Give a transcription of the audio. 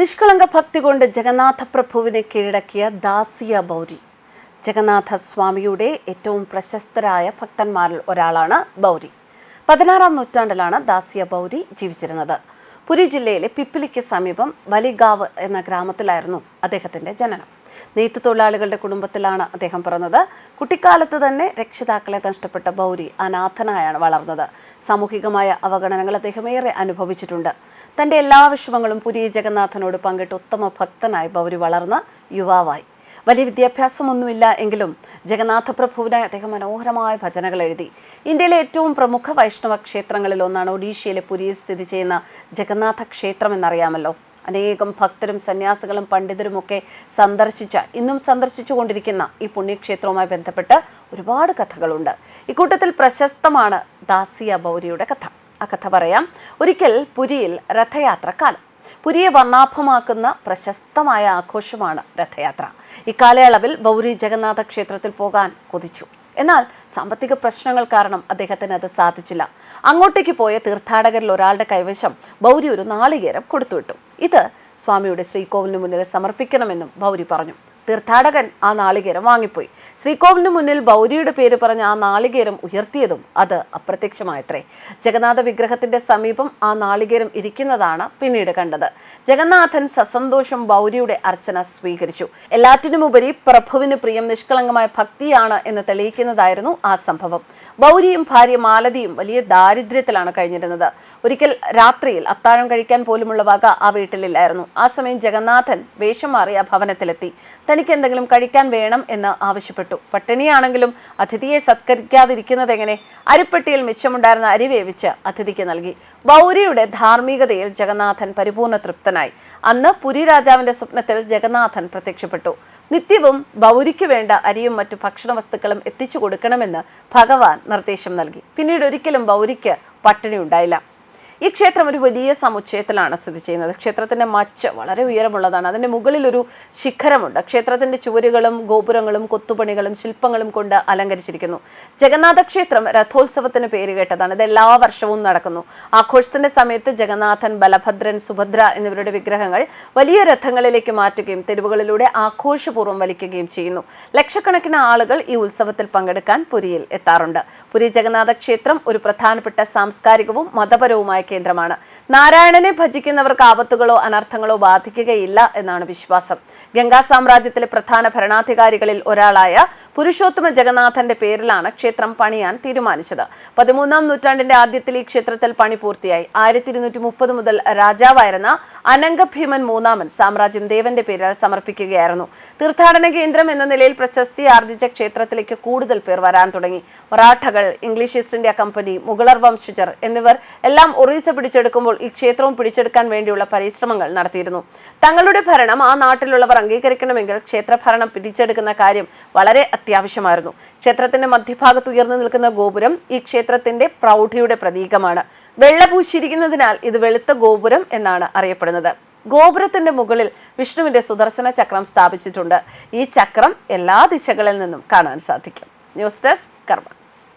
നിഷ്കളങ്ക ഭക്തി കൊണ്ട് ജഗന്നാഥ പ്രഭുവിനെ കീഴടക്കിയ ദാസിയ ബൗരി. ജഗന്നാഥ സ്വാമിയുടെ ഏറ്റവും പ്രശസ്തരായ ഭക്തന്മാരിൽ ഒരാളാണ് ബൗരി. പതിനാറാം നൂറ്റാണ്ടിലാണ് ദാസിയ ബൗരി ജീവിച്ചിരുന്നത്. പുരി ജില്ലയിലെ പിപ്പിലിക്ക് സമീപം വലിഗാവ് എന്ന ഗ്രാമത്തിലായിരുന്നു അദ്ദേഹത്തിന്റെ ജനനം. നെയ്ത്ത് തൊഴിലാളികളുടെ കുടുംബത്തിലാണ് അദ്ദേഹം പിറന്നത്. കുട്ടിക്കാലത്ത് തന്നെ രക്ഷിതാക്കളെ നഷ്ടപ്പെട്ട ബൗരി അനാഥനായാണ് വളർന്നത്. സാമൂഹികമായ അവഗണനകൾ അദ്ദേഹം ഏറെ അനുഭവിച്ചിട്ടുണ്ട്. തന്റെ എല്ലാ വിഷമങ്ങളും പുരി ജഗന്നാഥനോട് പങ്കിട്ട് ഉത്തമ ഭക്തനായി ബൗരി വളർന്ന് യുവാവായി. വലിയ വിദ്യാഭ്യാസമൊന്നുമില്ല എങ്കിലും ജഗന്നാഥ അദ്ദേഹം മനോഹരമായ ഭജനകൾ എഴുതി. ഇന്ത്യയിലെ ഏറ്റവും പ്രമുഖ വൈഷ്ണവ ക്ഷേത്രങ്ങളിൽ ഒന്നാണ് ഒഡീഷയിലെ പുരിയിൽ സ്ഥിതി ചെയ്യുന്ന ജഗന്നാഥ ക്ഷേത്രം എന്നറിയാമല്ലോ. അനേകം ഭക്തരും സന്യാസികളും പണ്ഡിതരുമൊക്കെ സന്ദർശിച്ച ഇന്നും സന്ദർശിച്ചു കൊണ്ടിരിക്കുന്ന ഈ പുണ്യക്ഷേത്രവുമായി ബന്ധപ്പെട്ട് ഒരുപാട് കഥകളുണ്ട്. ഇക്കൂട്ടത്തിൽ പ്രശസ്തമാണ് ദാസിയ ബൗരിയുടെ കഥ. ആ കഥ പറയാം. ഒരിക്കൽ പുരിയിൽ രഥയാത്ര കാലം പുരിയെ വർണാഭമാക്കുന്ന പ്രശസ്തമായ ആഘോഷമാണ് രഥയാത്ര. ഇക്കാലയളവിൽ ബൗരി ജഗന്നാഥ ക്ഷേത്രത്തിൽ പോകാൻ കൊതിച്ചു. എന്നാൽ സാമ്പത്തിക പ്രശ്നങ്ങൾ കാരണം അദ്ദേഹത്തിന് അത് സാധിച്ചില്ല. അങ്ങോട്ടേക്ക് പോയ തീർത്ഥാടകരിൽ ഒരാളുടെ കൈവശം ബൗരി ഒരു നാളികേരം കൊടുത്തുവിട്ടു. ഇത് സ്വാമിയുടെ ശ്രീകോവിലിന് മുന്നിൽ സമർപ്പിക്കണമെന്നും ബൗരി പറഞ്ഞു. തീർത്ഥാടകൻ ആ നാളികേരം വാങ്ങിപ്പോയി. ശ്രീകോവിലിന് മുന്നിൽ ബൗരിയുടെ പേര് പറഞ്ഞ് ആ നാളികേരം ഉയർത്തിയതും അത് അപ്രത്യക്ഷമായത്രേ. ജഗന്നാഥ വിഗ്രഹത്തിന്റെ സമീപം ആ നാളികേരം ഇരിക്കുന്നതാണ് പിന്നീട് കണ്ടത്. ജഗന്നാഥൻ സസന്തോഷം ബൗരിയുടെ അർച്ചന സ്വീകരിച്ചു. എല്ലാറ്റിനുമുപരി പ്രഭുവിന് പ്രിയം നിഷ്കളങ്കമായ ഭക്തിയാണ് എന്ന് തെളിയിക്കുന്നതായിരുന്നു ആ സംഭവം. ബൗരിയും ഭാര്യ മാലതിയും വലിയ ദാരിദ്ര്യത്തിലാണ് കഴിഞ്ഞിരുന്നത്. ഒരിക്കൽ രാത്രിയിൽ അത്താഴം കഴിക്കാൻ പോലുമുള്ള വക ആ വീട്ടിലില്ലായിരുന്നു. ആ സമയം ജഗന്നാഥൻ വേഷം മാറി ആ ഭവനത്തിലെത്തി. തനിക്ക് എന്തെങ്കിലും കഴിക്കാൻ വേണം എന്ന് ആവശ്യപ്പെട്ടു. പട്ടിണിയാണെങ്കിലും അതിഥിയെ സത്കരിക്കാതിരിക്കുന്നത് എങ്ങനെ അരിപ്പെട്ടിയിൽ മിച്ചമുണ്ടായിരുന്ന അരി വേവിച്ച് അതിഥിക്ക് നൽകി. ബൗരിയുടെ ധാർമ്മികതയിൽ ജഗന്നാഥൻ പരിപൂർണ തൃപ്തനായി. അന്ന് പുരി രാജാവിന്റെ സ്വപ്നത്തിൽ ജഗന്നാഥൻ പ്രത്യക്ഷപ്പെട്ടു. നിത്യവും ബൗരിക്ക് വേണ്ട അരിയും മറ്റു ഭക്ഷണ വസ്തുക്കളും എത്തിച്ചു കൊടുക്കണമെന്ന് ഭഗവാൻ നിർദ്ദേശം നൽകി. പിന്നീട് ഒരിക്കലും ബൗരിക്ക് പട്ടിണി ഉണ്ടായില്ല ഈ ക്ഷേത്രം ഒരു വലിയ സമുച്ചയത്തിലാണ് സ്ഥിതി ചെയ്യുന്നത്. ക്ഷേത്രത്തിന്റെ മച്ച വളരെ ഉയരമുള്ളതാണ്. അതിന്റെ മുകളിൽ ഒരു ശിഖരമുണ്ട്. ക്ഷേത്രത്തിന്റെ ചുവരുകളും ഗോപുരങ്ങളും കൊത്തുപണികളും ശില്പങ്ങളും കൊണ്ട് അലങ്കരിച്ചിരിക്കുന്നു. ജഗന്നാഥ ക്ഷേത്രം രഥോത്സവത്തിന് പേര് കേട്ടതാണ്. ഇത് എല്ലാ വർഷവും നടക്കുന്നു. ആഘോഷത്തിന്റെ സമയത്ത് ജഗന്നാഥൻ ബലഭദ്രൻ സുഭദ്ര എന്നിവരുടെ വിഗ്രഹങ്ങൾ വലിയ രഥങ്ങളിലേക്ക് മാറ്റുകയും തെരുവുകളിലൂടെ ആഘോഷപൂർവം വലിക്കുകയും ചെയ്യുന്നു. ലക്ഷക്കണക്കിന് ആളുകൾ ഈ ഉത്സവത്തിൽ പങ്കെടുക്കാൻ പുരിയിൽ എത്താറുണ്ട്. പുരി ജഗന്നാഥ ക്ഷേത്രം ഒരു പ്രധാനപ്പെട്ട സാംസ്കാരികവും മതപരവുമായ കേന്ദ്രമാണ്. നാരായണനെ ഭജിക്കുന്നവർക്ക് ആപത്തുകളോ അനർത്ഥങ്ങളോ ബാധിക്കുകയില്ല എന്നാണ് വിശ്വാസം. ഗംഗാ സാമ്രാജ്യത്തിലെ പ്രധാന ഭരണാധികാരികളിൽ ഒരാളായ പുരുഷോത്തമ ജഗന്നാഥന്റെ പേരിലാണ് ക്ഷേത്രം പണിയാൻ തീരുമാനിച്ചത്. പതിമൂന്നാം നൂറ്റാണ്ടിന്റെ ആദ്യത്തിൽ ഈ ക്ഷേത്രത്തിൽ പണി പൂർത്തിയായി. ആയിരത്തി ഇരുന്നൂറ്റി മുപ്പത് മുതൽ രാജാവായിരുന്ന അനംഗഭീമൻ മൂന്നാമൻ സാമ്രാജ്യം ദേവന്റെ പേരിൽ സമർപ്പിക്കുകയായിരുന്നു. തീർത്ഥാടന കേന്ദ്രം എന്ന നിലയിൽ പ്രശസ്തി ആർജിച്ച ക്ഷേത്രത്തിലേക്ക് കൂടുതൽ പേർ വരാൻ തുടങ്ങി. മറാഠകൾ ഇംഗ്ലീഷ് ഈസ്റ്റ് ഇന്ത്യ കമ്പനി മുഗളർ വംശജർ എന്നിവർ എല്ലാം ഒറീസ പിടിച്ചെടുക്കുമ്പോൾ ഈ ക്ഷേത്രവും പിടിച്ചെടുക്കാൻ വേണ്ടിയുള്ള പരിശ്രമങ്ങൾ നടത്തിയിരുന്നു. തങ്ങളുടെ ഭരണം ആ നാട്ടിലുള്ളവർ അംഗീകരിക്കണമെങ്കിൽ ക്ഷേത്രഭരണം പിടിച്ചെടുക്കുന്ന കാര്യം വളരെ അത്യാവശ്യമായിരുന്നു. ക്ഷേത്രത്തിന്റെ മധ്യഭാഗത്ത് ഉയർന്നു നിൽക്കുന്ന ഗോപുരം ഈ ക്ഷേത്രത്തിന്റെ പ്രൗഢിയുടെ പ്രതീകമാണ്. വെള്ള പൂശിയിരിക്കുന്നതിനാൽ ഇത് വെളുത്ത ഗോപുരം എന്നാണ് അറിയപ്പെടുന്നത്. ഗോപുരത്തിന്റെ മുകളിൽ വിഷ്ണുവിന്റെ സുദർശന ചക്രം സ്ഥാപിച്ചിട്ടുണ്ട്. ഈ ചക്രം എല്ലാ ദിശകളിൽ നിന്നും കാണാൻ സാധിക്കും. News desk കർമ്മൻസ്.